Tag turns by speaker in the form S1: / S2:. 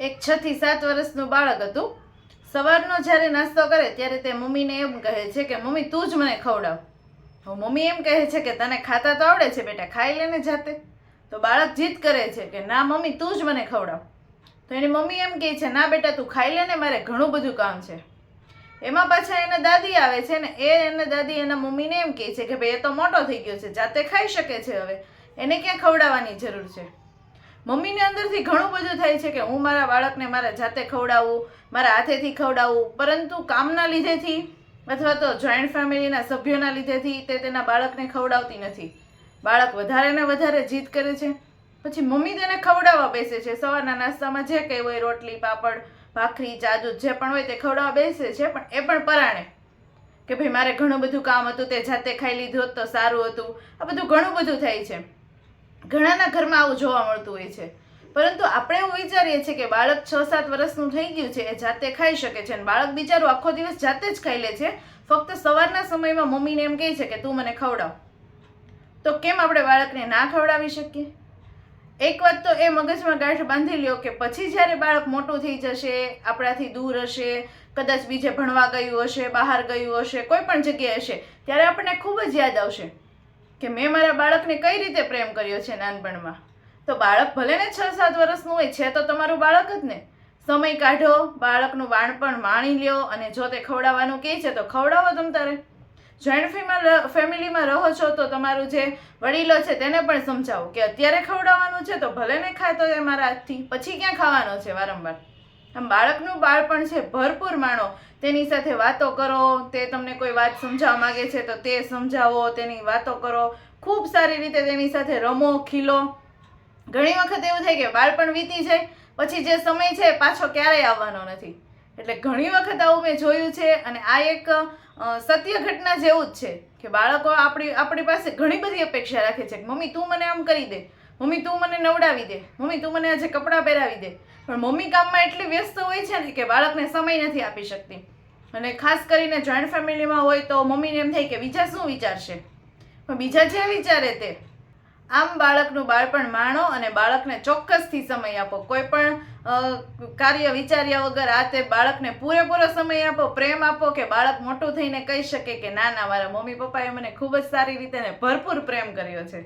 S1: એક છ થી સાત વર્ષનું બાળક હતું. સવારનો જ્યારે નાસ્તો કરે ત્યારે તે મમ્મીને એમ કહે છે કે, મમ્મી, તું જ મને ખવડાવ. તો મમ્મી એમ કહે છે કે, તને ખાતા તો આવડે છે બેટા, ખાઈ લેને જાતે. તો બાળક જીદ કરે છે કે, ના મમ્મી, તું જ મને ખવડાવ. તો એની મમ્મી એમ કહે છે, ના બેટા, તું ખાઈ લે ને, મારે ઘણું બધું કામ છે. એમાં પાછા એના દાદી આવે છે ને, એ એના દાદી એના મમ્મીને એમ કહે છે કે, ભાઈ, એ તો મોટો થઈ ગયો છે, જાતે ખાઈ શકે છે હવે. એને ક્યાં ખવડાવવાની જરૂર છે? મમ્મીને અંદરથી ઘણું બધું થાય છે કે હું મારા બાળકને મારા જાતે ખવડાવું, મારા હાથેથી ખવડાવું, પરંતુ કામના લીધેથી અથવા તો જોઈન્ટ ફેમિલીના સભ્યોના લીધેથી તે તેના બાળકને ખવડાવતી નથી. બાળક વધારે ને વધારે જીદ કરે છે. પછી મમ્મી તેને ખવડાવવા બેસે છે. સવારના નાસ્તામાં જે કંઈ હોય, રોટલી, પાપડ, ભાખરી ચા જે પણ હોય તે ખવડાવવા બેસે છે, પણ એ પણ પરાણે. કે ભાઈ, મારે ઘણું બધું કામ હતું, તે જાતે ખાઈ લીધું તો સારું હતું. આ બધું ઘણું બધું થાય છે. ઘણાના ઘરમાં આવું જોવા મળતું હોય છે. પરંતુ આપણે એવું વિચારીએ છીએ કે બાળક છ સાત વર્ષનું થઈ ગયું છે, એ જાતે ખાઈ શકે છે અને બાળક બિચારું આખો દિવસ જાતે જ ખાઈ લે છે. ફક્ત સવારના સમયમાં મમ્મીને એમ કહે છે કે તું મને ખવડાવ. તો કેમ આપણે બાળકને ના ખવડાવી શકીએ? એક વાત તો એ મગજમાં ગાંઠ બાંધી લ્યો કે પછી જ્યારે બાળક મોટું થઈ જશે, આપણાથી દૂર હશે, કદાચ બીજે ભણવા ગયું હશે, બહાર ગયું હશે, કોઈ પણ જગ્યાએ હશે, ત્યારે આપણને ખૂબ જ યાદ આવશે. કે મેં મારા બાળકને કઈ રીતે પ્રેમ કર્યો છે નાનપણમાં? તો બાળક ભલે ને છ સાત વર્ષનું હોય, છે તો તમારું બાળક જ ને. સમય કાઢો, બાળકનું બાળપણ માણી લ્યો અને જો તે ખવડાવવાનું કહે છે તો ખવડાવો તમ તારે. જોઈન્ટ ફેમિલીમાં રહો છો તો તમારું જે વડીલો છે તેને પણ સમજાવો કે અત્યારે ખવડાવવાનું છે તો ભલે ને ખાતો એ મારા હાથથી, પછી ક્યાં ખાવાનો છે વારંવાર? આમ બાળકનું બાળપણ છે, ભરપૂર માણો. તેની સાથે વાતો કરો, તે તમને કોઈ વાત સમજાવવા માંગે છે તો તે સમજાવો, તેની વાતો કરો. ખૂબ સારી રીતે તેની સાથે રમો, ખીલો. ઘણી વખત એવું થાય કે બાળપણ વીતી જાય, પછી જે સમય છે પાછો ક્યારેય આવવાનો નથી. એટલે ઘણી વખત આવું મેં જોયું છે અને આ એક સત્ય ઘટના જેવું જ છે કે બાળકો આપણી આપણી પાસે ઘણી બધી અપેક્ષા રાખે છે કે, મમ્મી, તું મને આમ કરી દે. મમ્મી, તું મને નવડાવી દે. મમ્મી, તું મને આજે કપડાં પહેરાવી દે. પણ મમ્મી કામમાં એટલી વ્યસ્ત હોય છે ને કે બાળકને સમય નથી આપી શકતી. અને ખાસ કરીને જોઈન્ટ ફેમિલીમાં હોય તો મમ્મીને એમ થાય કે બીજા શું વિચારશે? પણ બીજા જે વિચારે તે. આમ બાળકનું બાળપણ માણો અને બાળકને ચોક્કસથી સમય આપો. કોઈ પણ કાર્ય વિચાર્યા વગર આ તે બાળકને પૂરેપૂરો સમય આપો, પ્રેમ આપો કે બાળક મોટું થઈને કહી શકે કે ના ના, મારા મમ્મી પપ્પાએ મને ખૂબ જ સારી રીતે ભરપૂર પ્રેમ કર્યો છે.